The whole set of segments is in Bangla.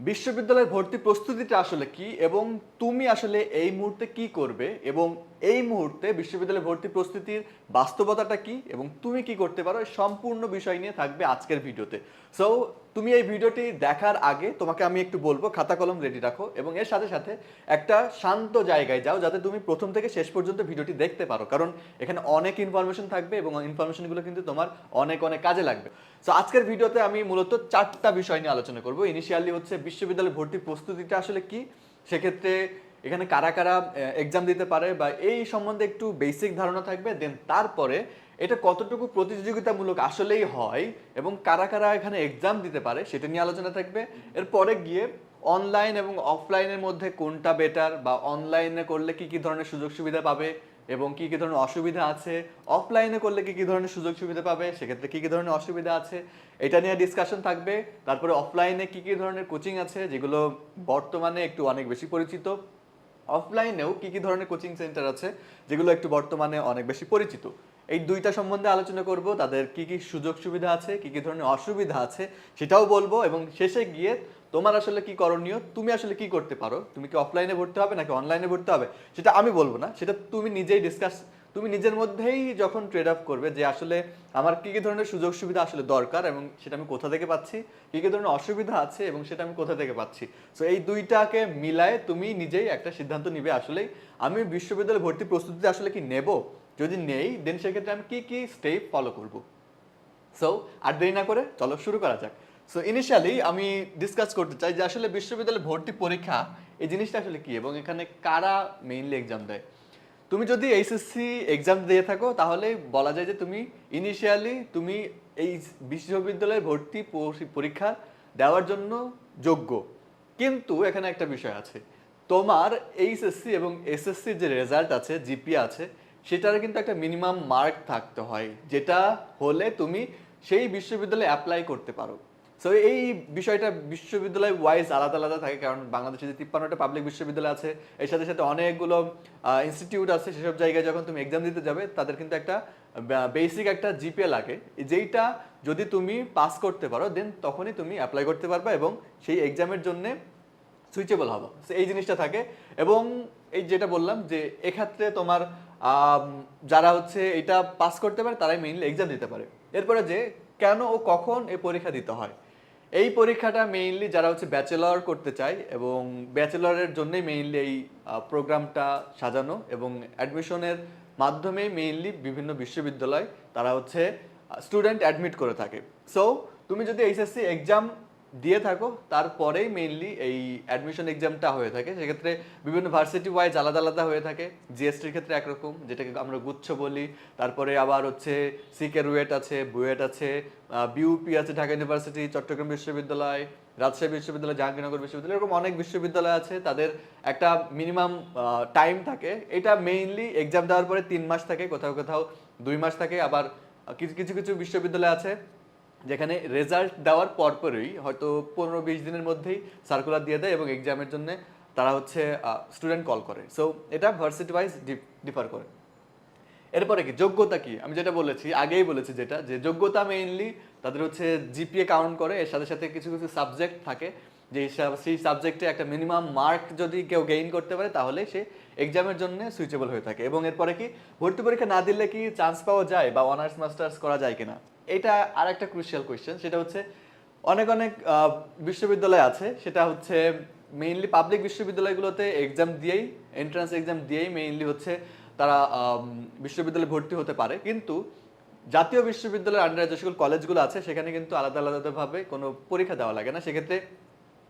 বিশ্ববিদ্যালয়ের ভর্তি প্রস্তুতিটা আসলে কি এবং তুমি আসলে এই মুহূর্তে কি করবে এবং এই মুহূর্তে বিশ্ববিদ্যালয়ে ভর্তি প্রস্তুতির বাস্তবতাটা কি এবং তুমি কি করতে পারো সম্পূর্ণ বিষয় নিয়ে থাকবে আজকের ভিডিওতে। সো তুমি এই ভিডিওটি দেখার আগে তোমাকে আমি একটু বলব, খাতা কলম রেডি রাখো এবং এর সাথে সাথে একটা শান্ত জায়গায় যাও যাতে তুমি প্রথম থেকে শেষ পর্যন্ত ভিডিওটি দেখতে পারো। কারণ এখানে অনেক ইনফরমেশন থাকবে এবং ইনফরমেশনগুলো কিন্তু তোমার অনেক অনেক কাজে লাগবে। সো আজকের ভিডিওতে আমি মূলত চারটা বিষয় নিয়ে আলোচনা করব। ইনিশিয়ালি হচ্ছে বিশ্ববিদ্যালয় ভর্তি প্রস্তুতিটা আসলে কি? সেক্ষেত্রে এখানে কারা কারা এক্সাম দিতে পারে বা এই সম্বন্ধে একটু বেসিক ধারণা থাকবে দেন তারপরে এটা কতটুকু প্রতিযোগিতামূলক আসলেই হয় এবং কারা কারা এখানে এক্সাম দিতে পারে সেটা নিয়ে আলোচনা থাকবে। এরপরে গিয়ে অনলাইন এবং অফলাইনের মধ্যে কোনটা বেটার বা অনলাইনে করলে কি কি ধরনের সুযোগ সুবিধা পাবে এবং কি কি ধরনের অসুবিধা আছে অফলাইনে করলে কি কি ধরনের সুযোগ সুবিধা পাবে, সেক্ষেত্রে কি কি ধরনের অসুবিধা আছে, এটা নিয়ে ডিসকাশন থাকবে। তারপরে অফলাইনে কি কি ধরনের কোচিং আছে, যেগুলো বর্তমানে একটু অনেক বেশি পরিচিত। অফলাইনেও কি কি ধরনের কোচিং সেন্টার আছে, যেগুলো একটু বর্তমানে অনেক বেশি পরিচিত? এই দুইটা সম্বন্ধে আলোচনা করব, তাদের কি কি সুযোগ সুবিধা আছে, কি কি ধরনের অসুবিধা আছে, সেটাও বলব এবং শেষে গিয়ে তোমার আসলে কি করণীয়, তুমি আসলে কি করতে পারো? তুমি কি অফলাইনে ভর্তি হবে নাকি অনলাইনে ভর্তি হবে? সেটা আমি বলব না, সেটা তুমি নিজেই ডিসকাস তুমি নিজের মধ্যেই যখন ট্রেড অফ করবে যে আসলে আমার কি কি ধরনের সুযোগ সুবিধা আসলে দরকার এবং সেটা আমি কোথা থেকে পাচ্ছি, কি কি ধরনের অসুবিধা আছে এবং সেটা আমি কোথা থেকে পাচ্ছি। সো এই দুইটাকে মিলায়ে তুমি নিজেই একটা সিদ্ধান্ত নিবে আসলেই আমি বিশ্ববিদ্যালয়ে ভর্তি প্রস্তুতি আসলে কি নেব? যদি নেই দেন সেক্ষেত্রে আমি কি কি স্টেপ ফলো করব? সো আর দেরি না করে চলো শুরু করা যাক। সো ইনিশিয়ালি আমি ডিসকাস করতে চাই যে আসলে বিশ্ববিদ্যালয়ে ভর্তি পরীক্ষা, এই জিনিসটা আসলে কি এবং এখানে কারা মেইনলি এক্সাম দেয়? তুমি যদি এইচএসসি এক্সাম দিয়ে থাকো, তাহলে বলা যায় যে তুমি ইনিশিয়ালি তুমি এই বিশ্ববিদ্যালয়ে ভর্তি পরীক্ষা দেওয়ার জন্য যোগ্য। কিন্তু এখানে একটা বিষয় আছে। তোমার এইচএসসি এবং এসএসসির যে রেজাল্ট আছে জিপি আছে, সেটার কিন্তু একটা মিনিমাম মার্ক থাকতে হয়, যেটা হলে তুমি সেই বিশ্ববিদ্যালয়ে অ্যাপ্লাই করতে পারো। সো এই বিষয়টা বিশ্ববিদ্যালয় ওয়াইজ আলাদা আলাদা থাকে, কারণ বাংলাদেশে যে তিপ্পান্নটা পাবলিক বিশ্ববিদ্যালয় আছে, এর সাথে সাথে অনেকগুলো ইনস্টিটিউট আছে, সেসব জায়গায় যখন তুমি এক্সাম দিতে যাবে, তাদের কিন্তু একটা বেসিক একটা জিপিএ লাগে। যেইটা যদি তুমি পাস করতে পারো দেন তখনই তুমি অ্যাপ্লাই করতে পারবে এবং সেই এক্সামের জন্যে সুইচেবল হব। এই জিনিসটা থাকে। এবং এই যেটা বললাম যে, এক্ষেত্রে তোমার যারা হচ্ছে এটা পাস করতে পারে, তারাই মেইনলি এক্সাম দিতে পারে। এরপরে যে, কেন ও কখন এই পরীক্ষা দিতে হয়? এই পরীক্ষাটা মেইনলি যারা হচ্ছে ব্যাচেলর করতে চায় এবং ব্যাচেলরের জন্যই মেইনলি এই প্রোগ্রামটা সাজানো এবং অ্যাডমিশনের মাধ্যমে মেইনলি বিভিন্ন বিশ্ববিদ্যালয় তারা হচ্ছে স্টুডেন্ট অ্যাডমিট করে থাকে। সো তুমি যদি এইচএসসি এক্সাম দিয়ে থাকো, তারপরেই মেইনলি এই অ্যাডমিশন এক্সামটা হয়ে থাকে। সেক্ষেত্রে বিভিন্ন ভার্সিটি ওয়াইজ আলাদা আলাদা হয়ে থাকে। জিএসটির ক্ষেত্রে একরকম, যেটাকে আমরা গুচ্ছ বলি। তারপরে আবার হচ্ছে সিকে রুয়েট আছে বুয়েট আছে বিউপি আছে, ঢাকা ইউনিভার্সিটি চট্টগ্রাম বিশ্ববিদ্যালয়, রাজশাহী বিশ্ববিদ্যালয়, জাহাঙ্গীরনগর বিশ্ববিদ্যালয়, এরকম অনেক বিশ্ববিদ্যালয় আছে। তাদের একটা মিনিমাম টাইম থাকে। এটা মেইনলি এক্সাম দেওয়ার পরে তিন মাস থাকে, কোথাও কোথাও দুই মাস থাকে। আবার কিছু কিছু কিছু বিশ্ববিদ্যালয় আছে। যেখানে রেজাল্ট দেওয়ার পরপরই হয়তো পনেরো বিশ দিনের মধ্যেই সার্কুলার দিয়ে দেয় এবং এক্সামের জন্য তারা হচ্ছে স্টুডেন্ট কল করে। সো এটা ভার্সিটি ওয়াইজ ডিফার করে। এরপরে কি? যোগ্যতা কি? আমি যেটা বলেছি, আগেই বলেছি যেটা, যে যোগ্যতা মেইনলি তাদের হচ্ছে জিপিএ কাউন্ট করে, এর সাথে সাথে কিছু কিছু সাবজেক্ট থাকে, যে সেই সাবজেক্টে একটা মিনিমাম মার্ক যদি কেউ গেইন করতে পারে, তাহলে সে এক্সামের জন্য সুইচেবল হয়ে থাকে। এবং এরপরে কি? ভর্তি পরীক্ষা না দিলে কি চান্স পাওয়া যায় বা অনার্স মাস্টার্স করা যায় কিনা? এটা আর একটা ক্রুশিয়াল কোয়েশ্চেন সেটা হচ্ছে অনেক অনেক বিশ্ববিদ্যালয় আছে, সেটা হচ্ছে মেইনলি পাবলিক বিশ্ববিদ্যালয়গুলোতে এক্সাম দিয়েই এন্ট্রান্স এক্সাম দিয়েই মেইনলি হচ্ছে তারা বিশ্ববিদ্যালয়ে ভর্তি হতে পারে। কিন্তু জাতীয় বিশ্ববিদ্যালয়ের আন্ডারে যে সকল কলেজগুলো আছে, সেখানে কিন্তু আলাদা আলাদাভাবে কোনো পরীক্ষা দেওয়া লাগে না। সেক্ষেত্রে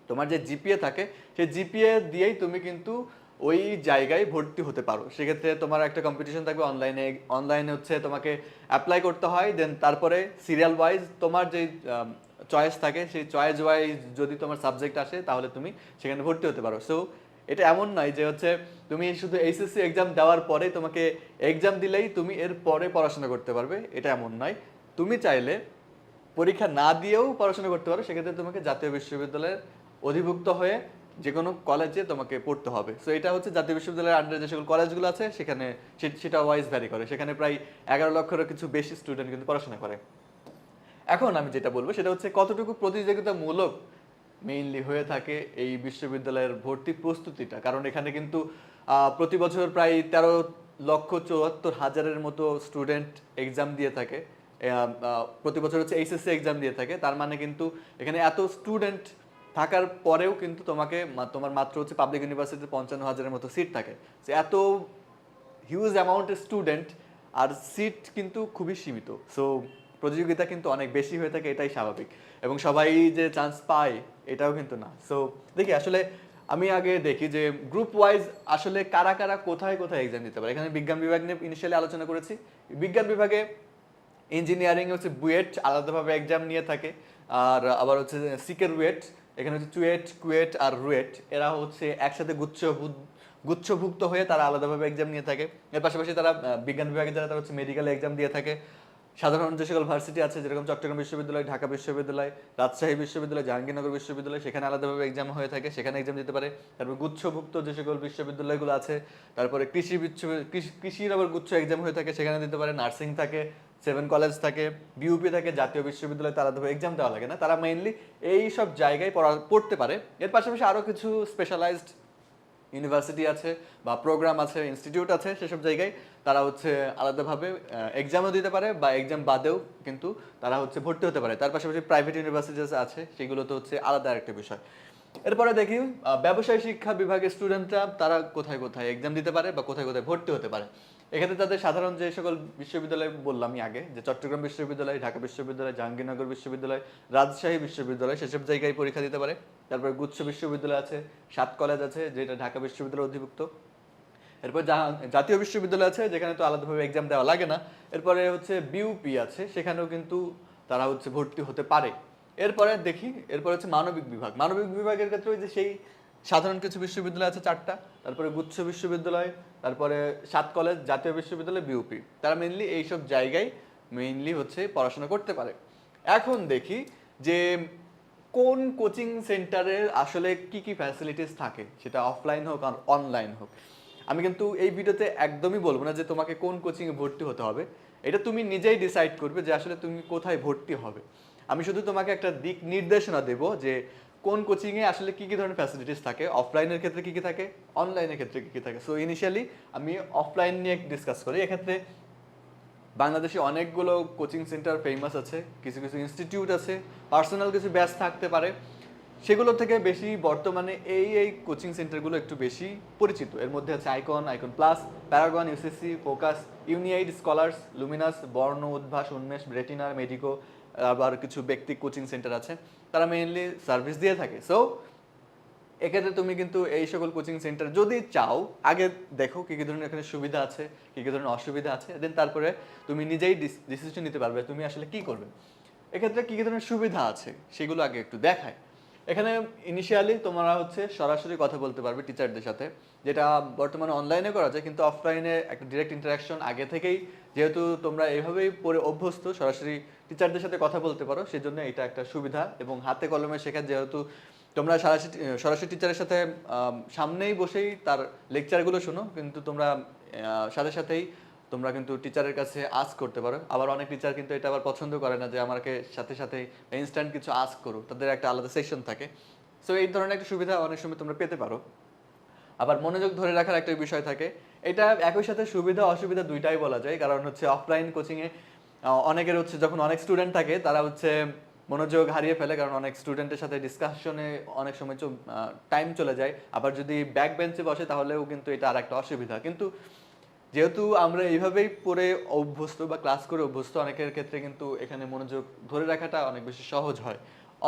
তোমার যে জিপিএ থাকে, সেই জিপিএ দিয়েই তুমি কিন্তু ওই জায়গায় ভর্তি হতে পারো। সেক্ষেত্রে তোমার একটা কম্পিটিশন থাকবে অনলাইনে অনলাইনে হচ্ছে তোমাকে অ্যাপ্লাই করতে হয় দেন তারপরে সিরিয়াল ওয়াইজ তোমার যে চয়েস থাকে, সেই চয়েস ওয়াইজ যদি তোমার সাবজেক্ট আসে, তাহলে তুমি সেখানে ভর্তি হতে পারো। সো এটা এমন নয় যে হচ্ছে তুমি শুধু এইচএসসি এক্সাম দেওয়ার পরে তোমাকে এক্সাম দিলেই তুমি এর পরে পড়াশোনা করতে পারবে। এটা এমন নয়। তুমি চাইলে পরীক্ষা না দিয়েও পড়াশোনা করতে পারো। সেক্ষেত্রে তোমাকে জাতীয় বিশ্ববিদ্যালয়ের অধিভুক্ত হয়ে যে কোনো কলেজে তোমাকে পড়তে হবে। সো এটা হচ্ছে জাতীয় বিশ্ববিদ্যালয়ের আন্ডারে যে সকল কলেজগুলো আছে, সেখানে সেটা ওয়াইজ ভ্যারি করে। সেখানে প্রায় এগারো লক্ষেরও কিছু বেশি স্টুডেন্ট কিন্তু পড়াশোনা করে। এখন আমি যেটা বলব, সেটা হচ্ছে কতটুকু প্রতিযোগিতামূলক মেইনলি হয়ে থাকে এই বিশ্ববিদ্যালয়ের ভর্তি প্রস্তুতিটা। কারণ এখানে কিন্তু প্রতি বছর প্রায় তেরো লক্ষ চুয়াত্তর হাজারের মতো স্টুডেন্ট এক্সাম দিয়ে থাকে। প্রতি বছর হচ্ছে এইচএসসি এক্সাম দিয়ে থাকে। তার মানে কিন্তু এখানে এত স্টুডেন্ট থাকার পরেও কিন্তু তোমাকে তোমার মাত্র হচ্ছে পাবলিক ইউনিভার্সিটিতে পঞ্চান্ন হাজারের মতো সিট থাকে। তো এত হিউজ অ্যামাউন্টের স্টুডেন্ট আর সিট কিন্তু খুবই সীমিত। সো প্রতিযোগিতা কিন্তু অনেক বেশি হয়ে থাকে, এটাই স্বাভাবিক। এবং সবাই যে চান্স পায়, এটাও কিন্তু না। সো দেখি, আসলে আমি আগে দেখি যে গ্রুপ ওয়াইজ আসলে কারা কারা কোথায় কোথায় এক্সাম দিতে পারে। এখানে বিজ্ঞান বিভাগ নিয়ে ইনিশিয়ালি আলোচনা করেছি। বিজ্ঞান বিভাগে ইঞ্জিনিয়ারিং হচ্ছে বুয়েট, আলাদাভাবে এক্সাম নিয়ে থাকে। আর আবার হচ্ছে সিকের রুয়েট এখানে হচ্ছে চুয়েট, কুয়েট আর রুয়েট। এরা হচ্ছে একসাথে গুচ্ছ গুচ্ছভুক্ত হয়ে তারা আলাদাভাবে এক্সাম নিয়ে থাকে। এর পাশাপাশি তারা বিজ্ঞান বিভাগে যারা তারা হচ্ছে মেডিকেল এক্সাম দিয়ে থাকে। সাধারণ যে সকল ভার্সিটি আছে, যেরকম চট্টগ্রাম বিশ্ববিদ্যালয়, ঢাকা বিশ্ববিদ্যালয়, রাজশাহী বিশ্ববিদ্যালয়, জাহাঙ্গীরনগর বিশ্ববিদ্যালয়, সেখানে আলাদাভাবে এক্সাম হয়ে থাকে, সেখানে এক্সাম দিতে পারে। তারপর গুচ্ছভুক্ত যে সকল বিশ্ববিদ্যালয়গুলো আছে, তারপরে কৃষি কৃষির আবার গুচ্ছ এক্সাম হয়ে থাকে, সেখানে দিতে পারে নার্সিং থাকে সেভেন কলেজ থাকে বিউপি থাকে, জাতীয় বিশ্ববিদ্যালয় আলাদাভাবে এক্সাম দেওয়া লাগে না। তারা মেইনলি এই সব জায়গায় পড়া, পড়তে পারে। এর পাশাপাশি আরও কিছু স্পেশালাইজড ইউনিভার্সিটি আছে বা প্রোগ্রাম আছে ইনস্টিটিউট আছে, সেসব জায়গায় তারা হচ্ছে আলাদাভাবে এক্সামও দিতে পারে বা এক্সাম বাদেও কিন্তু তারা হচ্ছে ভর্তি হতে পারে। তার পাশাপাশি প্রাইভেট ইউনিভার্সিটি আছে, সেগুলো তো হচ্ছে আলাদা একটা বিষয়। এরপরে দেখি ব্যবসায় শিক্ষা বিভাগের স্টুডেন্টরা তারা কোথায় কোথায় এক্সাম দিতে পারে বা কোথায় কোথায় ভর্তি হতে পারে। এক্ষেত্রে তাদের সাধারণ যে সকল বিশ্ববিদ্যালয় বললাম আমি আগে, যে চট্টগ্রাম বিশ্ববিদ্যালয়, ঢাকা বিশ্ববিদ্যালয়, জাহাঙ্গীরনগর বিশ্ববিদ্যালয়, রাজশাহী বিশ্ববিদ্যালয়, সেসব জায়গায় পরীক্ষা দিতে পারে। তারপরে গুচ্ছ বিশ্ববিদ্যালয় আছে, সাত কলেজ আছে, যেটা ঢাকা বিশ্ববিদ্যালয় অধিভুক্ত। এরপর জাতীয় বিশ্ববিদ্যালয় আছে, যেখানে তো আলাদাভাবে এক্সাম দেওয়া লাগে না। এরপরে হচ্ছে বিউপি আছে, সেখানেও কিন্তু তারা হচ্ছে ভর্তি হতে পারে। এরপরে দেখি, এরপরে হচ্ছে মানবিক বিভাগ। মানবিক বিভাগের ক্ষেত্রে ওই যে সেই সাধারণ কিছু বিশ্ববিদ্যালয় আছে চারটা, তারপরে গুচ্ছ বিশ্ববিদ্যালয়, তারপরে সাত কলেজ, জাতীয় বিশ্ববিদ্যালয় বিউপি তারা মেইনলি এইসব জায়গায় মেইনলি হচ্ছে পড়াশোনা করতে পারে। এখন দেখি যে কোন কোচিং সেন্টারের আসলে কি কি ফ্যাসিলিটিস থাকে, সেটা অফলাইন হোক আর অনলাইন হোক। আমি কিন্তু এই ভিডিওতে একদমই বলব না যে তোমাকে কোন কোচিংয়ে ভর্তি হতে হবে। এটা তুমি নিজেই ডিসাইড করবে যে আসলে তুমি কোথায় ভর্তি হবে। আমি শুধু তোমাকে একটা দিক নির্দেশনা দেব যে কোন কোচিংয়ে আসলে কি কি ধরনের ফ্যাসিলিটিস থাকে? অফলাইনের ক্ষেত্রে কি কি থাকে? অনলাইনের ক্ষেত্রে কি কি থাকে? সো ইনিশিয়ালি আমি অফলাইন নিয়ে ডিসকাস করি। এক্ষেত্রে বাংলাদেশে অনেকগুলো কোচিং সেন্টার ফেমাস আছে, কিছু কিছু ইনস্টিটিউট আছে পার্সোনাল কিছু ব্যাচ থাকতে পারে। সেগুলো থেকে বেশি বর্তমানে এই এই কোচিং সেন্টারগুলো একটু বেশি পরিচিত। এর মধ্যে আছে Icon Icon plus Paragon UCC Focus UniAid Scholars Luminous Borno Udvash Unmesh ব্রেটিনার medico আবার কিছু ব্যক্তি কোচিং সেন্টার আছে। তারা মেইনলি সার্ভিস দিয়ে থাকে। সো এক্ষেত্রে তুমি কিন্তু এই সকল কোচিং সেন্টার যদি চাও, আগে দেখো কী কী ধরনের এখানে সুবিধা আছে, কী কী ধরনের অসুবিধা আছে দেন তারপরে তুমি নিজেই ডিসিশন নিতে পারবে তুমি আসলে কি করবে। এক্ষেত্রে কী কী ধরনের সুবিধা আছে, সেগুলো আগে একটু দেখায়। এখানে ইনিশিয়ালি তোমরা হচ্ছে সরাসরি কথা বলতে পারবে টিচারদের সাথে, যেটা বর্তমানে অনলাইনে করা যায়, কিন্তু অফলাইনে একটা ডিরেক্ট ইন্টারাকশন আগে থেকেই, যেহেতু তোমরা এভাবেই পড়ে অভ্যস্ত, সরাসরি টিচারদের সাথে কথা বলতে পারো, সেজন্য এটা একটা সুবিধা। এবং হাতে কলমে শেখা, যেহেতু তোমরা সরাসরি সরাসরি টিচারের সাথে সামনেই বসেই তার লেকচারগুলো শোনো, কিন্তু তোমরা সাথে সাথেই তোমরা কিন্তু টিচারের কাছে আস্ক করতে পারো। আবার অনেক টিচার কিন্তু এটা আবার পছন্দ করে না যে আমাকে সাথে সাথে ইনস্ট্যান্ট কিছু আস্ক করো তাদের একটা আলাদা সেকশন থাকে। সো এই ধরনের একটা সুবিধা অনেক সময় তোমরা পেতে পারো। আবার মনোযোগ ধরে রাখার একটা বিষয় থাকে। এটা একই সাথে সুবিধা অসুবিধা দুইটাই বলা যায়। কারণ হচ্ছে অফলাইন কোচিংয়ে অনেকের হচ্ছে যখন অনেক স্টুডেন্ট থাকে, তারা হচ্ছে মনোযোগ হারিয়ে ফেলে। কারণ অনেক স্টুডেন্টের সাথে ডিসকাশনে অনেক সময় টাইম চলে যায়। আবার যদি ব্যাক বেঞ্চে বসে, তাহলেও কিন্তু এটা আর একটা অসুবিধা। কিন্তু যেহেতু আমরা এইভাবেই পড়ে অভ্যস্ত বা ক্লাস করে অভ্যস্ত, অনেকের ক্ষেত্রে কিন্তু এখানে মনোযোগ ধরে রাখাটা অনেক বেশি সহজ হয়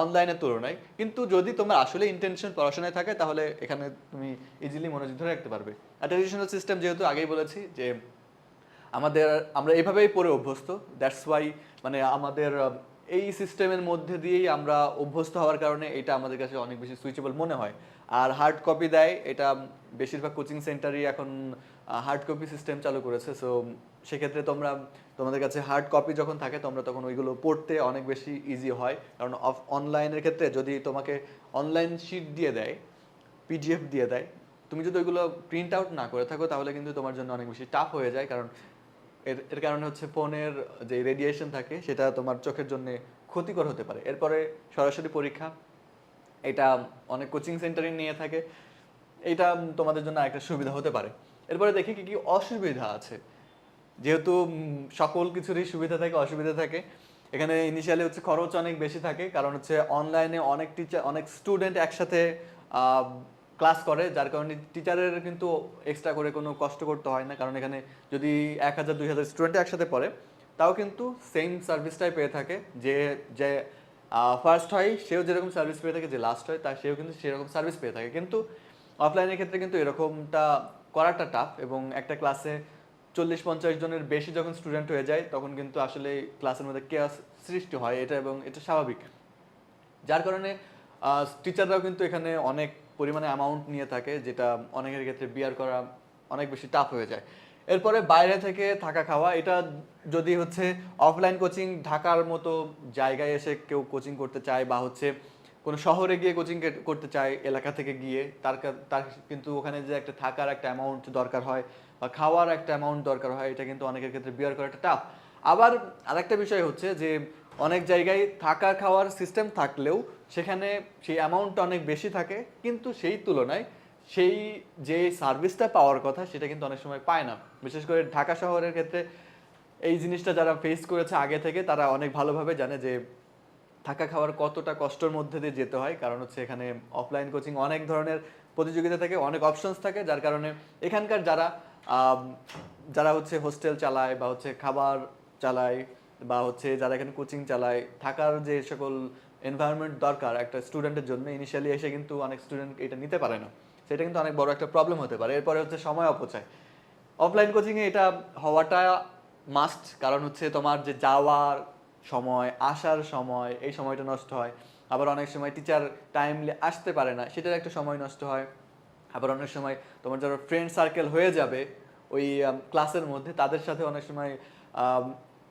অনলাইনের তুলনায়। কিন্তু যদি তোমার আসলে ইন্টেনশন পড়াশোনায় থাকে, তাহলে এখানে তুমি ইজিলি মনোযোগ ধরে রাখতে পারবে। আর ট্রেডিশনাল সিস্টেম যেহেতু আগেই বলেছি যে, আমাদের, আমরা এইভাবেই পড়ে অভ্যস্ত। দ্যাটস ওয়াই মানে আমাদের এই সিস্টেমের মধ্যে দিয়েই আমরা অভ্যস্ত হওয়ার কারণে এটা আমাদের কাছে অনেক বেশি সুইচেবল মনে হয়। আর হার্ড কপি দেয়, এটা বেশিরভাগ কোচিং সেন্টারই এখন হার্ড কপি সিস্টেম চালু করেছে সো সেক্ষেত্রে তোমরা, তোমাদের কাছে হার্ড কপি যখন থাকে, তোমরা তখন ওইগুলো পড়তে অনেক বেশি ইজি হয়। কারণ অফ অনলাইনের ক্ষেত্রে যদি তোমাকে অনলাইন শিট দিয়ে দেয় পিডিএফ দিয়ে দেয়, তুমি যদি ওইগুলো প্রিন্ট আউট না করে থাকো, তাহলে কিন্তু তোমার জন্য অনেক বেশি টাফ হয়ে যায়। কারণ এর এর কারণে হচ্ছে ফোনের যে রেডিয়েশন থাকে, সেটা তোমার চোখের জন্য ক্ষতিকর হতে পারে। এরপরে সরাসরি পরীক্ষা, এটা অনেক কোচিং সেন্টারে নিয়ে থাকে। এটা তোমাদের জন্য একটা সুবিধা হতে পারে। এরপরে দেখি কি কি অসুবিধা আছে। যেহেতু সকল কিছুরই সুবিধা থাকে, অসুবিধা থাকে। এখানে ইনিশিয়ালি হচ্ছে খরচ অনেক বেশি থাকে, কারণ হচ্ছে অনলাইনে অনেক টিচার অনেক স্টুডেন্ট একসাথে ক্লাস করে, যার কারণে টিচারের কিন্তু এক্সট্রা করে কোনো কষ্ট করতে হয় না। কারণ এখানে যদি এক হাজার, দুই হাজার স্টুডেন্ট একসাথে পড়ে, তাও কিন্তু সেম সার্ভিসটাই পেয়ে থাকে। যে যে ফার্স্ট হয়, সেও যেরকম সার্ভিস পেয়ে থাকে, যে লাস্ট হয় তার সেও কিন্তু সেরকম সার্ভিস পেয়ে থাকে। কিন্তু অফলাইনের ক্ষেত্রে কিন্তু এরকমটা করাটা টাফ এবং একটা ক্লাসে চল্লিশ পঞ্চাশ জনের বেশি যখন স্টুডেন্ট হয়ে যায়, তখন কিন্তু আসলে ক্লাসের মধ্যে কেয়াস সৃষ্টি হয়। এটা এবং এটা স্বাভাবিক। যার কারণে টিচাররাও কিন্তু এখানে অনেক পরিমাণে অ্যামাউন্ট নিয়ে থাকে, যেটা অনেকের ক্ষেত্রে বিয়ার করা অনেক বেশি টাফ হয়ে যায়। এরপরে বাইরে থেকে থাকা খাওয়া, এটা যদি হচ্ছে অফলাইন কোচিং ঢাকার মতো জায়গায় এসে কেউ কোচিং করতে চায় বা হচ্ছে কোনো শহরে গিয়ে কোচিং করতে চায়, এলাকা থেকে গিয়ে, তার তার কিন্তু ওখানে যে একটা থাকার একটা অ্যামাউন্ট দরকার হয় বা খাওয়ার একটা অ্যামাউন্ট দরকার হয়, এটা কিন্তু অনেকের ক্ষেত্রে বিয়ার করাটা টাফ আবার আরেকটা বিষয় হচ্ছে যে, অনেক জায়গায় থাকা খাওয়ার সিস্টেম থাকলেও সেখানে সেই অ্যামাউন্টটা অনেক বেশি থাকে, কিন্তু সেই তুলনায় সেই যে সার্ভিসটা পাওয়ার কথা, সেটা কিন্তু অনেক সময় পায় না। বিশেষ করে ঢাকা শহরের ক্ষেত্রে এই জিনিসটা যারা ফেস করেছে আগে থেকে, তারা অনেক ভালোভাবে জানে যে থাকা খাওয়ার কতটা কষ্টের মধ্যে দিয়ে যেতে হয়? কারণ হচ্ছে এখানে অফলাইন কোচিং অনেক ধরনের প্রতিযোগিতা থাকে, অনেক অপশনস থাকে, যার কারণে এখানকার যারা যারা হচ্ছে হোস্টেল চালায় বা হচ্ছে খাবার চালায় বা হচ্ছে যারা এখানে কোচিং চালায়, থাকার যে সকল এনভায়রনমেন্ট দরকার একটা স্টুডেন্টের জন্য ইনিশিয়ালি এসে কিন্তু অনেক স্টুডেন্ট এটা নিতে পারে না। সেটা কিন্তু অনেক বড় একটা প্রবলেম হতে পারে। এরপরে হচ্ছে সময় অপচয়। অফলাইন কোচিংয়ে এটা হওয়াটা মাস্ট কারণ হচ্ছে তোমার যে যাওয়ার সময়, আসার সময়, এই সময়টা নষ্ট হয়। আবার অনেক সময় টিচার টাইমলি আসতে পারে না, সেটার একটা সময় নষ্ট হয়। আবার অনেক সময় তোমার যারা ফ্রেন্ড সার্কেল হয়ে যাবে, ওই ক্লাসের মধ্যে, তাদের সাথে অনেক সময়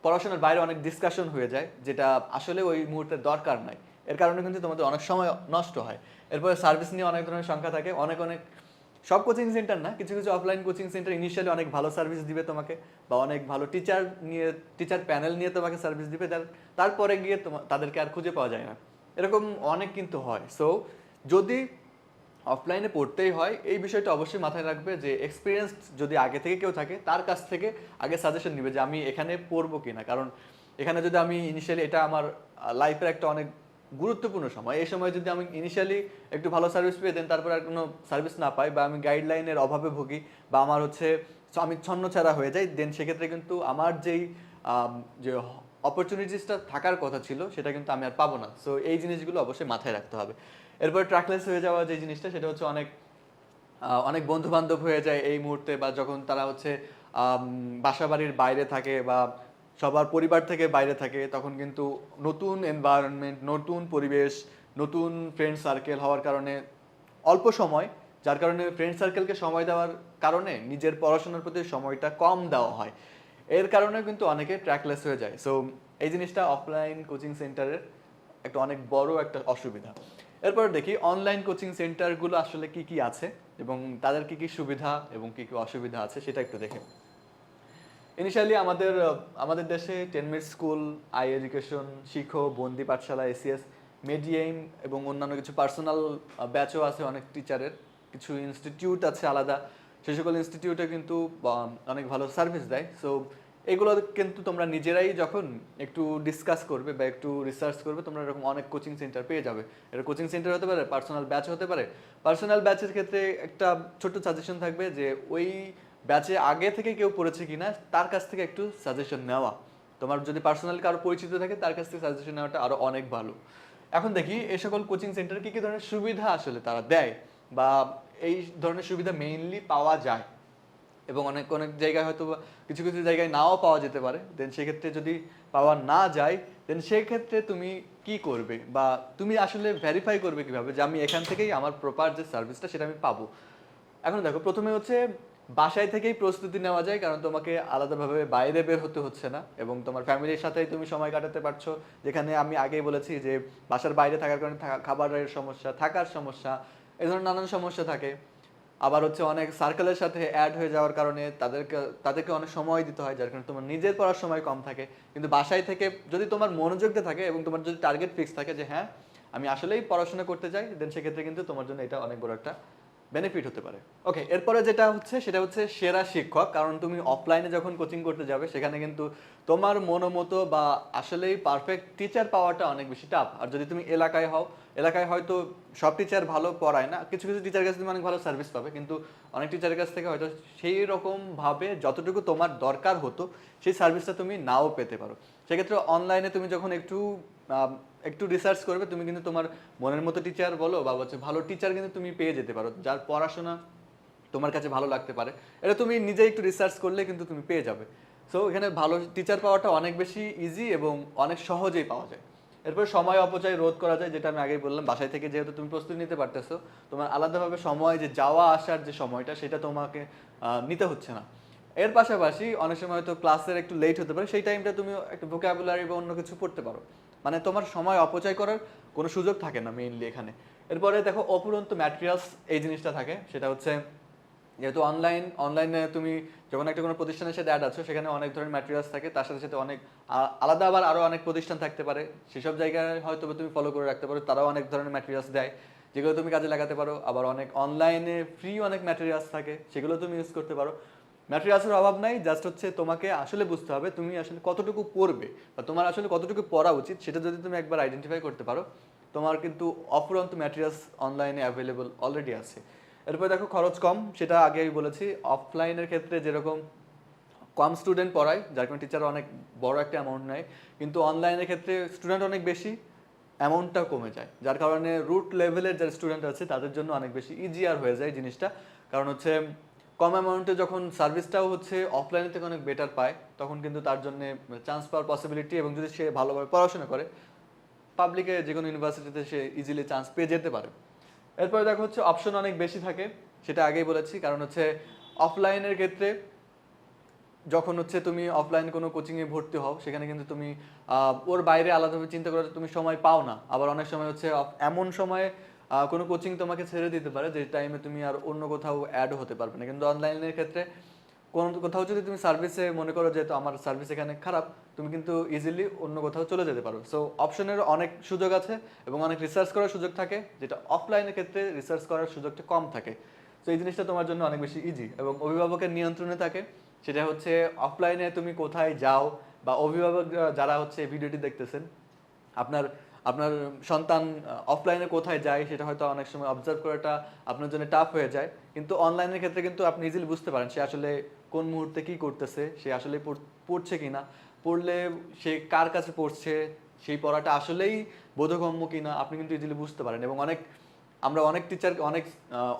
পড়াশোনার বাইরে অনেক ডিসকাশন হয়ে যায়, যেটা আসলে ওই মুহূর্তে দরকার নাই। এর কারণে কিন্তু তোমাদের অনেক সময় নষ্ট হয়। এরপরে সার্ভিস নিয়ে অনেক ধরনের সংখ্যা থাকে, অনেক অনেক সব কোচিং সেন্টার না, কিছু কিছু অফলাইন কোচিং সেন্টার ইনিশিয়ালি অনেক ভালো সার্ভিস দিবে তোমাকে, বা অনেক ভালো টিচার নিয়ে টিচার প্যানেল নিয়ে তোমাকে সার্ভিস দিবে, তার- তারপরে গিয়ে তাদেরকে আর খুঁজে পাওয়া যায় না। এরকম অনেক কিন্তু হয়। সো যদি অফলাইনে পড়তেই হয়, এই বিষয়টা অবশ্যই মাথায় রাখবে যে এক্সপিরিয়েন্স যদি আগে থেকে কেউ থাকে, তার কাছ থেকে আগে সাজেশন নিবে যে আমি এখানে পড়ব কিনা। কারণ এখানে যদি আমি ইনিশিয়ালি এটা আমার লাইফের একটা অনেক গুরুত্বপূর্ণ সময়। এই সময় যদি আমি ইনিশিয়ালি একটু ভালো সার্ভিস পেয়ে দেন, তারপর আর কোনো সার্ভিস না পাই বা আমি গাইডলাইনের অভাবে ভুগি বা আমার হচ্ছে আমি ছন্ন ছাড়া হয়ে যাই দেন সেক্ষেত্রে কিন্তু আমার যেই যে অপরচুনিটিসটা থাকার কথা ছিল, সেটা কিন্তু আমি আর পাবো না। সো এই জিনিসগুলো অবশ্যই মাথায় রাখতে হবে। এরপর ট্র্যাকলেস হয়ে যাওয়া যে জিনিসটা, সেটা হচ্ছে অনেক অনেক বন্ধু বান্ধব হয়ে যায় এই মুহূর্তে বা যখন তারা হচ্ছে বাসা বাড়ির বাইরে থাকে বা সবার পরিবার থেকে বাইরে থাকে, তখন কিন্তু নতুন এনভায়রনমেন্ট নতুন পরিবেশ, নতুন ফ্রেন্ড সার্কেল হওয়ার কারণে অল্প সময়, যার কারণে ফ্রেন্ড সার্কেলকে সময় দেওয়ার কারণে নিজের পড়াশোনার প্রতি সময়টা কম দেওয়া হয়। এর কারণে কিন্তু অনেকে ট্র্যাকলেস হয়ে যায়। সো এই জিনিসটা অফলাইন কোচিং সেন্টারের একটা অনেক বড় একটা অসুবিধা। এরপর দেখি অনলাইন কোচিং সেন্টারগুলো আসলে কি কি আছে এবং তাদের কি কি সুবিধা এবং কি কি অসুবিধা আছে সেটা একটু দেখে। ইনিশিয়ালি আমাদের আমাদের দেশে ten minute school I education শিখো বন্দি পাঠশালা এসিএস মেডিএম এবং অন্যান্য কিছু পার্সোনাল ব্যাচও আছে অনেক টিচারের কিছু ইনস্টিটিউট আছে আলাদা। সে সকল ইনস্টিটিউটে কিন্তু অনেক ভালো সার্ভিস দেয়। সো এগুলো কিন্তু তোমরা নিজেরাই যখন একটু ডিসকাস করবে বা একটু রিসার্চ করবে, তোমরা এরকম অনেক কোচিং সেন্টার পেয়ে যাবে। এটা কোচিং সেন্টার হতে পারে পার্সোনাল ব্যাচ হতে পারে। পার্সোনাল ব্যাচের ক্ষেত্রে একটা ছোট্ট সাজেশন থাকবে যে ওই ব্যাচে আগে থেকে কেউ পড়েছে কিনা, তার কাছ থেকে একটু সাজেশন নেওয়া। তোমার যদি পার্সোনালি কারও পরিচিত থাকে, তার কাছ থেকে সাজেশন নেওয়াটা আরও অনেক ভালো। এখন দেখি, এ সকল কোচিং সেন্টারে কি কি ধরনের সুবিধা আসলে তারা দেয়? বা এই ধরনের সুবিধা মেইনলি পাওয়া যায়? এবং অনেক অনেক জায়গায় হয়তো কিছু কিছু জায়গায় নাও পাওয়া যেতে পারে। দেন সেক্ষেত্রে যদি পাওয়া না যায় দেন সেক্ষেত্রে তুমি কি করবে? বা তুমি আসলে ভেরিফাই করবে কীভাবে যে আমি এখান থেকেই আমার প্রপার যে সার্ভিসটা সেটা আমি পাবো? এখন দেখো, প্রথমে হচ্ছে বাসায় থেকেই প্রস্তুতি নেওয়া যায়, কারণ তোমাকে আলাদাভাবে বাইরে বের হতে হচ্ছে না এবং তোমার ফ্যামিলির সাথেই তুমি সময় কাটাতে পারছ। যেখানে আমি আগেই বলেছি যে, বাসার বাইরে থাকার কারণে খাবারের সমস্যা, থাকার সমস্যা, এ ধরনের নানান সমস্যা থাকে। আবার হচ্ছে অনেক সার্কেলের সাথে অ্যাড হয়ে যাওয়ার কারণে তাদেরকে তাদেরকে অনেক সময় দিতে হয়, যার কারণে তোমার নিজের পড়ার সময় কম থাকে। কিন্তু বাসায় থেকে যদি তোমার মনোযোগ দিয়ে থাকে এবং তোমার যদি টার্গেট ফিক্স থাকে যে হ্যাঁ আমি আসলেই পড়াশোনা করতে চাই দেন সেক্ষেত্রে কিন্তু তোমার জন্য এটা অনেক বড় একটা বেনিফিট হতে পারে। ওকে এরপরে যেটা হচ্ছে, সেটা হচ্ছে সেরা শিক্ষক, কারণ তুমি অফলাইনে যখন কোচিং করতে যাবে, সেখানে কিন্তু তোমার মনোমতো বা আসলেই পারফেক্ট টিচার পাওয়াটা অনেক বেশি টাফ আর যদি তুমি এলাকায় হও, এলাকায় হয়তো সব টিচার ভালো পড়ায় না, কিছু কিছু টিচার কাছে তুমি অনেক ভালো সার্ভিস পাবে, কিন্তু অনেক টিচারের কাছ থেকে হয়তো সেই রকমভাবে যতটুকু তোমার দরকার হতো, সেই সার্ভিসটা তুমি নাও পেতে পারো। সেক্ষেত্রে অনলাইনে তুমি যখন একটু একটু রিসার্চ করবে, তুমি কিন্তু তোমার মনের মতো টিচার বলো বা হচ্ছে ভালো টিচার কিন্তু তুমি পেয়ে যেতে পারো, যার পড়াশোনা তোমার কাছে ভালো লাগতে পারে। এটা তুমি নিজে একটু রিসার্চ করলে কিন্তু তুমি পেয়ে যাবে। সো এখানে ভালো টিচার পাওয়াটা অনেক বেশি ইজি এবং অনেক সহজেই পাওয়া যায়। এরপর সময় অপচয় রোধ করা যায়, যেটা আমি আগেই বললাম, বাসায় থেকে যেহেতু তুমি প্রস্তুতি নিতে পারতেছো, তোমার আলাদাভাবে সময় যে যাওয়া আসার যে সময়টা, সেটা তোমাকে নিতে হচ্ছে না। এর পাশাপাশি অনেক সময় হয়তো ক্লাসের একটু লেট হতে পারে, সেই টাইমটা তুমি একটু ভোকাবুলারি বা অন্য কিছু পড়তে পারো। মানে তোমার সময় অপচয় করার কোনো সুযোগ থাকে না মেইনলি এখানে। এরপরে দেখো অপুরন্ত ম্যাটেরিয়ালস এই জিনিসটা থাকে, সেটা হচ্ছে যেহেতু অনলাইন অনলাইনে তুমি যখন একটা কোনো প্রতিষ্ঠানের সাথে অ্যাড আছো, সেখানে অনেক ধরনের ম্যাটেরিয়ালস থাকে, তার সাথে সাথে অনেক আলাদা আবার আরও অনেক প্রতিষ্ঠান থাকতে পারে। সেসব জায়গায় হয়তো তুমি ফলো করে রাখতে পারো, তারাও অনেক ধরনের ম্যাটেরিয়ালস দেয়। যেগুলো তুমি কাজে লাগাতে পারো। আবার অনেক অনলাইনে ফ্রি অনেক ম্যাটেরিয়ালস থাকে, সেগুলো তুমি ইউজ করতে পারো। ম্যাটেরিয়ালসের অভাব নাই জাস্ট হচ্ছে তোমাকে আসলে বুঝতে হবে তুমি আসলে কতটুকু পড়বে বা তোমার আসলে কতটুকু পড়া উচিত সেটা যদি তুমি একবার আইডেন্টিফাই করতে পারো। তোমার কিন্তু অফুরন্ত ম্যাটেরিয়ালস অনলাইনে অ্যাভেলেবল অলরেডি আছে। এরপর দেখো খরচ কম, সেটা আগে আমি বলেছি। অফলাইনের ক্ষেত্রে যেরকম কম স্টুডেন্ট পড়ায়, যার কারণে টিচার অনেক বড় একটা অ্যামাউন্ট নেয়, কিন্তু অনলাইনের ক্ষেত্রে স্টুডেন্ট অনেক বেশি অ্যামাউন্টটা কমে যায়। যার কারণে রুট লেভেলের যারা স্টুডেন্ট আছে, তাদের জন্য অনেক বেশি ইজিয়ার হয়ে যায় জিনিসটা। কারণ হচ্ছে কম অ্যামাউন্টে যখন সার্ভিসটাও হচ্ছে অফলাইনে থেকে অনেক বেটার পায়, তখন কিন্তু তার জন্য চান্স পাওয়ার পসিবিলিটি এবং যদি সে ভালোভাবে পড়াশোনা করে পাবলিকে যে কোনো ইউনিভার্সিটিতে সে ইজিলি চান্স পেয়ে যেতে পারে। এরপরে দেখো হচ্ছে অপশন অনেক বেশি থাকে, সেটা আগেই বলেছি, কারণ হচ্ছে অফলাইনের ক্ষেত্রে যখন হচ্ছে তুমি অফলাইন কোনো কোচিংয়ে ভর্তি হও, সেখানে কিন্তু তুমি ওর বাইরে আলাদাভাবে চিন্তা করে তুমি সময় পাও না। আবার অনেক সময় হচ্ছে, এমন সময়ে কোনো কোচিং তোমাকে ছেড়ে দিতে পারে, যে টাইমে তুমি আর অন্য কোথাও অ্যাড হতে পারবে না। কিন্তু অনলাইনের ক্ষেত্রে কোনো কোথাও যদি তুমি সার্ভিসে মনে করো যে, তো আমার সার্ভিস এখানে খারাপ তুমি কিন্তু ইজিলি অন্য কোথাও চলে যেতে পারো। সো অপশনের অনেক সুযোগ আছে এবং অনেক রিসার্চ করার সুযোগ থাকে, যেটা অফলাইনের ক্ষেত্রে রিসার্চ করার সুযোগটা কম থাকে। তো এই জিনিসটা তোমার জন্য অনেক বেশি ইজি এবং অভিভাবকের নিয়ন্ত্রণে থাকে। সেটা হচ্ছে অফলাইনে তুমি কোথায় যাও বা অভিভাবক যারা হচ্ছে ভিডিওটি দেখতেছেন, আপনার আপনার সন্তান অফলাইনে কোথায় যায় সেটা হয়তো অনেক সময় অবজার্ভ করাটা আপনার জন্য টাফ হয়ে যায়। কিন্তু অনলাইনের ক্ষেত্রে কিন্তু আপনি ইজিলি বুঝতে পারেন সে আসলে কোন মুহূর্তে কি করতেছে, সে আসলে পড়ছে কি না পড়লে সে কার কাছে পড়ছে, সেই পড়াটা আসলেই বোধগম্য কিনা, আপনি কিন্তু ইজিলি বুঝতে পারেন। এবং অনেক আমরা অনেক টিচার অনেক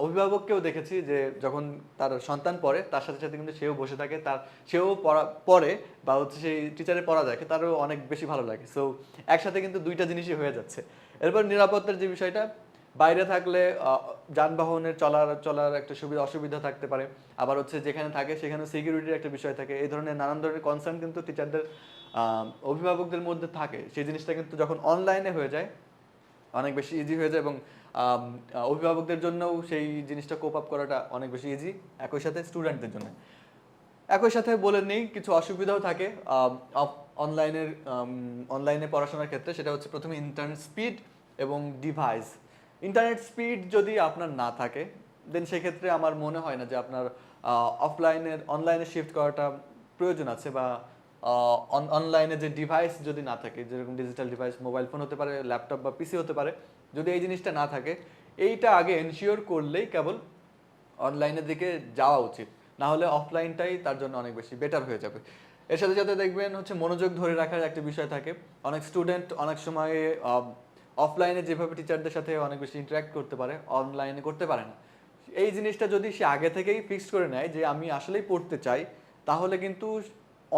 অভিভাবককেও দেখেছি যে যখন তার সন্তান পড়ে, তার সাথে সাথে কিন্তু সেও বসে থাকে, তার, সেও পড়া, পড়ে বা হচ্ছে সেই টিচারের পড়া দেখে তারও অনেক বেশি ভালো লাগে। সো একসাথে কিন্তু দুইটা জিনিসই হয়ে যাচ্ছে। এরপর নিরাপত্তার যে বিষয়টা, বাইরে থাকলে যানবাহনের চলার চলার একটা সুবিধা, অসুবিধা থাকতে পারে। আবার হচ্ছে যেখানে থাকে সেখানে সিকিউরিটির একটা বিষয় থাকে। এই ধরনের নানান ধরনের কনসার্ন কিন্তু টিচারদের অভিভাবকদের মধ্যে থাকে। সেই জিনিসটা কিন্তু যখন অনলাইনে হয়ে যায়, অনেক বেশি ইজি হয়ে যায় এবং অভিভাবকদের জন্যও সেই জিনিসটা কোপ আপ করাটা অনেক বেশি ইজি একই সাথে স্টুডেন্টদের জন্য। একই সাথে বলে নেই, কিছু অসুবিধাও থাকে। অনলাইনের অনলাইনে পড়াশোনার ক্ষেত্রে সেটা হচ্ছে প্রথমে ইন্টারনেট স্পিড এবং ডিভাইস ইন্টারনেট স্পিড যদি আপনার না থাকে দেন সেক্ষেত্রে আমার মনে হয় না যে আপনার অফলাইনের অনলাইনে শিফট করাটা প্রয়োজন আছে বা অনলাইনে যে ডিভাইস যদি না থাকে, যেরকম ডিজিটাল ডিভাইস মোবাইল ফোন হতে পারে ল্যাপটপ বা পিসি হতে পারে যদি এই জিনিসটা না থাকে, এইটা আগে এনশিওর করলেই কেবল অনলাইনের দিকে যাওয়া উচিত। না হলে অফলাইনটাই তার জন্য অনেক বেশি বেটার হয়ে যাবে। এর সাথে সাথে দেখবেন হচ্ছে মনোযোগ ধরে রাখার একটা বিষয় থাকে। অনেক স্টুডেন্ট অনেক সময় অফলাইনে যেভাবে টিচারদের সাথে অনেক বেশি ইন্টারাক্ট করতে পারে অনলাইনে করতে পারে না। এই জিনিসটা যদি সে আগে থেকেই ফিক্সড করে নেয় যে আমি আসলেই পড়তে চাই, তাহলে কিন্তু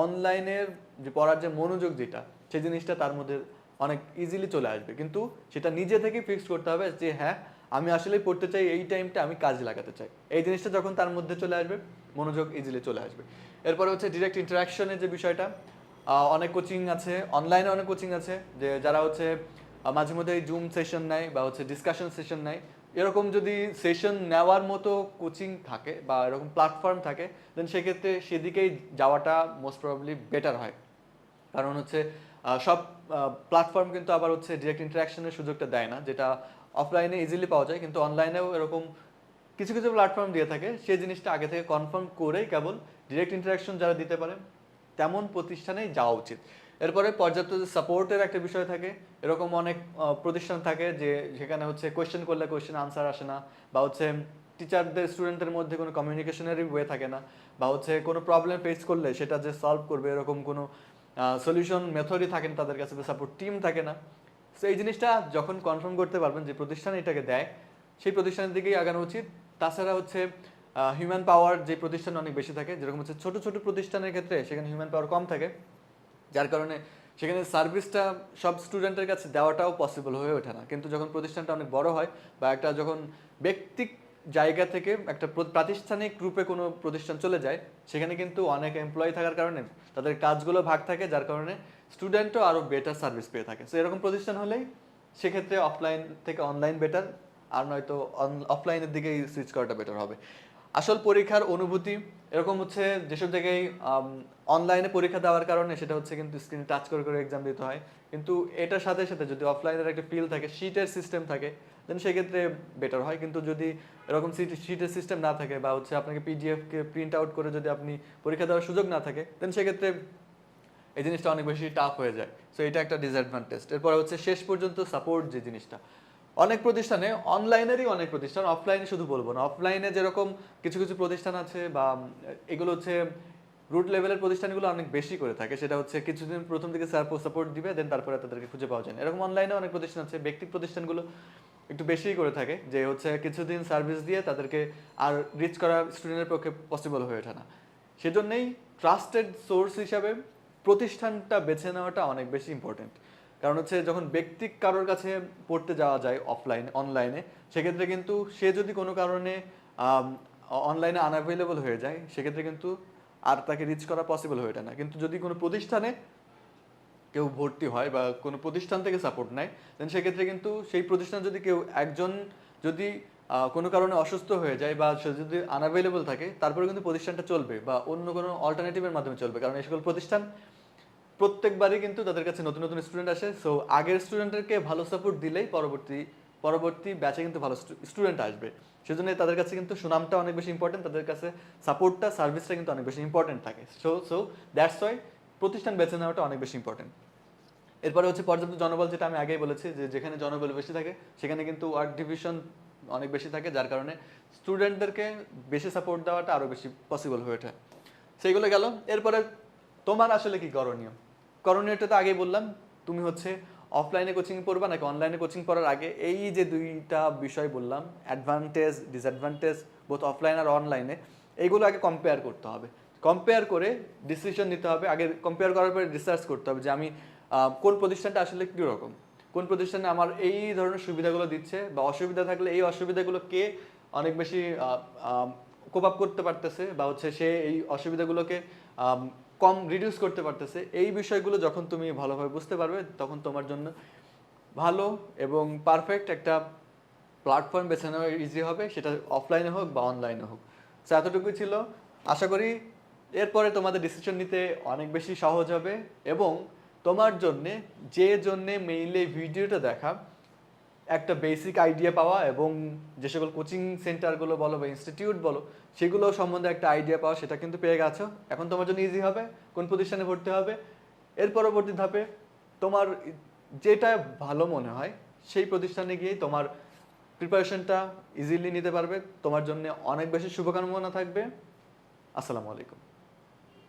অনলাইনের যে পড়ার যে মনোযোগ যেটা সেই জিনিসটা তার মধ্যে অনেক ইজিলি চলে আসবে। কিন্তু সেটা নিজে থেকে ফিক্সড করতে হবে যে হ্যাঁ আমি আসলেই পড়তে চাই এই টাইমটা আমি কাজে লাগাতে চাই। এই জিনিসটা যখন তার মধ্যে চলে আসবে, মনোযোগ ইজিলি চলে আসবে। এরপরে হচ্ছে ডিরেক্ট ইন্টারাকশনের যে বিষয়টা অনেক কোচিং আছে অনলাইনে অনেক কোচিং আছে, যে যারা হচ্ছে মাঝে মধ্যে জুম সেশন নেয় বা হচ্ছে ডিসকাশন সেশন নেয়। এরকম যদি সেশন নেওয়ার মতো কোচিং থাকে বা এরকম প্ল্যাটফর্ম থাকে দেন সেক্ষেত্রে সেদিকেই যাওয়াটা মোস্ট প্রবাবলি বেটার হয়। কারণ হচ্ছে সব প্ল্যাটফর্ম কিন্তু আবার হচ্ছে ডিরেক্ট ইন্টারাকশনের সুযোগটা দেয় না, যেটা অফলাইনে ইজিলি পাওয়া যায়, কিন্তু অনলাইনেও এরকম কিছু কিছু প্ল্যাটফর্ম দিয়ে থাকে, সেই জিনিসটা আগে থেকে কনফার্ম করেই কেবল ডিরেক্ট ইন্টারাকশন যারা দিতে পারে, তেমন প্রতিষ্ঠানেই যাওয়া উচিত। এরপরে পর্যাপ্ত যে সাপোর্টের একটা বিষয় থাকে, এরকম অনেক প্রতিষ্ঠান থাকে যে যেখানে হচ্ছে কোয়েশ্চেন করলে কোয়েশ্চেন আনসার আসে না, বা হচ্ছে টিচারদের স্টুডেন্টদের মধ্যে কোনো কমিউনিকেশনেরই ওয়ে থাকে না, বা হচ্ছে কোনো প্রবলেম ফেস করলে সেটা যে সলভ করবে, এরকম কোনো সলিউশন মেথডই থাকে না তাদের কাছে সাপোর্ট টিম থাকে না। সো এই জিনিসটা যখন কনফার্ম করতে পারবেন যে প্রতিষ্ঠান এটাকে দেয়, সেই প্রতিষ্ঠানের দিকেই আগানো উচিত। তাছাড়া হচ্ছে হিউম্যান পাওয়ার যে প্রতিষ্ঠান অনেক বেশি থাকে, যেরকম হচ্ছে ছোট ছোট প্রতিষ্ঠানের ক্ষেত্রে সেখানে হিউম্যান পাওয়ার কম থাকে। যার কারণে সেখানে সার্ভিসটা সব স্টুডেন্টের কাছে দেওয়াটাও পসিবল হয়ে ওঠে না। কিন্তু যখন প্রতিষ্ঠানটা অনেক বড় হয় বা একটা যখন ব্যক্তিক জায়গা থেকে একটা প্রাতিষ্ঠানিক রূপে কোনো প্রতিষ্ঠান চলে যায়, সেখানে কিন্তু অনেক এমপ্লয়ি থাকার কারণে তাদের কাজগুলো ভাগ থাকে, যার কারণে স্টুডেন্টও আরও বেটার সার্ভিস পেয়ে থাকে। সো এরকম প্রতিষ্ঠান হলেই সেক্ষেত্রে অফলাইন থেকে অনলাইন বেটার আর নয়তো অফলাইনের দিকেই সুইচ করাটা বেটার হবে। আসল পরীক্ষার অনুভূতি, এরকম হচ্ছে যেসব জায়গায় অনলাইনে পরীক্ষা দেওয়ার কারণে সেটা হচ্ছে কিন্তু স্ক্রিনে টাচ করে করে এক্সাম দিতে হয়। কিন্তু এটার সাথে সাথে যদি অফলাইনের একটা ফিল থাকে শিটের সিস্টেম থাকে দেন সেক্ষেত্রে বেটার হয়। কিন্তু যদি এরকম সিটের সিস্টেম না থাকে বা হচ্ছে আপনাকে পিডিএফকে প্রিন্ট আউট করে যদি আপনি পরীক্ষা দেওয়ার সুযোগ না থাকে দেন সেক্ষেত্রে এই জিনিসটা অনেক বেশি টাফ হয়ে যায়। সো এটা একটা ডিসঅ্যাডভান্টেজ এরপরে হচ্ছে শেষ পর্যন্ত সাপোর্ট যে জিনিসটা। অনেক প্রতিষ্ঠানে অনলাইনেরই অনেক প্রতিষ্ঠান অফলাইনে শুধু বলব না। অফলাইনে যেরকম কিছু কিছু প্রতিষ্ঠান আছে বা এগুলো হচ্ছে রুট লেভেলের প্রতিষ্ঠানগুলো অনেক বেশি করে থাকে। সেটা হচ্ছে কিছুদিন প্রথম দিকে সাপোর্ট দিবে দেন তারপরে তাদেরকে খুঁজে পাওয়া যায় এরকম অনলাইনে অনেক প্রতিষ্ঠান আছে। ব্যক্তি প্রতিষ্ঠানগুলো একটু বেশিই করে থাকে, যে হচ্ছে কিছুদিন সার্ভিস দিয়ে তাদেরকে আর রিচ করা স্টুডেন্টের পক্ষে পসিবল হয়ে ওঠে না। সেজন্যই ট্রাস্টেড সোর্স হিসাবে প্রতিষ্ঠানটা বেছে নেওয়াটা অনেক বেশি ইম্পর্টেন্ট কারণ হচ্ছে যখন ব্যক্তি কারোর কাছে পড়তে যাওয়া যায় অফলাইন অনলাইনে সেক্ষেত্রে কিন্তু সে যদি কোনো কারণে অনলাইনে আনঅ্যাভেলেবল হয়ে যায়, সেক্ষেত্রে কিন্তু আর তাকে রিচ করা পসিবল হয়ে ওঠে না। কিন্তু যদি কোনো প্রতিষ্ঠানে কেউ ভর্তি হয় বা কোনো প্রতিষ্ঠান থেকে সাপোর্ট নেয় দেন সেক্ষেত্রে কিন্তু সেই প্রতিষ্ঠান যদি কেউ একজন যদি কোনো কারণে অসুস্থ হয়ে যায় বা সে যদি আনঅ্যাভেলেবল থাকে তারপরে কিন্তু প্রতিষ্ঠানটা চলবে বা অন্য কোনো অল্টারনেটিভের মাধ্যমে চলবে। কারণ এই সকল প্রতিষ্ঠান প্রত্যেকবারই কিন্তু তাদের কাছে নতুন নতুন স্টুডেন্ট আসে। সো আগের স্টুডেন্টদেরকে ভালো সাপোর্ট দিলেই পরবর্তী পরবর্তী ব্যাচে কিন্তু ভালো স্টুডেন্ট আসবে। সেজন্য তাদের কাছে কিন্তু সুনামটা অনেক বেশি ইম্পর্টেন্ট তাদের কাছে সাপোর্টটা সার্ভিসটা কিন্তু অনেক বেশি ইম্পর্টেন্ট থাকে। সো সো দ্যাটস ওয়াই প্রতিষ্ঠান বেছে নেওয়াটা অনেক বেশি ইম্পর্টেন্ট এরপরে হচ্ছে পর্যাপ্ত জনবল, যেটা আমি আগেই বলেছি, যে যেখানে জনবল বেশি থাকে, সেখানে কিন্তু ওয়ার্ক ডিভিশন অনেক বেশি থাকে, যার কারণে স্টুডেন্টদেরকে বেশি সাপোর্ট দেওয়াটা আরও বেশি পসিবল হয়ে ওঠে। সেইগুলো গেল। এরপরে তোমার আসলে কি করণীয়? করণীয়টা তো আগেই বললাম, তুমি হচ্ছে অফলাইনে কোচিং পড়বা নাকি অনলাইনে কোচিং পড়ার আগে? এই যে দুইটা বিষয় বললাম অ্যাডভান্টেজ ডিসঅ্যাডভান্টেজ বোথ অফলাইন আর অনলাইনে এইগুলো আগে কম্পেয়ার করতে হবে। কম্পেয়ার করে ডিসিশন নিতে হবে। আগে কম্পেয়ার করার পরে রিসার্চ করতে হবে যে আমি কোন প্রতিষ্ঠানটা আসলে কীরকম? কোন প্রতিষ্ঠানে আমার এই ধরনের সুবিধাগুলো দিচ্ছে বা অসুবিধা থাকলে এই অসুবিধাগুলো কে অনেক বেশি কোপ আপ করতে পারতেছে বা হচ্ছে সে এই অসুবিধাগুলোকে কম রিডিউস করতে পারতেছে। এই বিষয়গুলো যখন তুমি ভালোভাবে বুঝতে পারবে, তখন তোমার জন্য ভালো এবং পারফেক্ট একটা প্ল্যাটফর্ম বেছে নেওয়া ইজি হবে। সেটা অফলাইনে হোক বা অনলাইনে হোক। সো এতটুকুই ছিল। আশা করি এরপরে তোমাদের ডিসিশন নিতে অনেক বেশি সহজ হবে এবং তোমার জন্যে, যে জন্যে মেইনলি ভিডিওটা দেখা, একটা বেসিক আইডিয়া পাওয়া এবং যে সকল কোচিং সেন্টারগুলো বলো বা ইনস্টিটিউট বলো, সেগুলো সম্বন্ধে একটা আইডিয়া পাওয়া, সেটা কিন্তু পেয়ে গেছো। এখন তোমার জন্য ইজি হবে, কোন প্রতিষ্ঠানে ভর্তি হবে। এর পরবর্তী ধাপে তোমার যেটা ভালো মনে হয়, সেই প্রতিষ্ঠানে গিয়ে তোমার প্রিপারেশনটা ইজিলি নিতে পারবে। তোমার জন্য অনেক বেশি শুভকামনা থাকবে। আসসালামু আলাইকুম।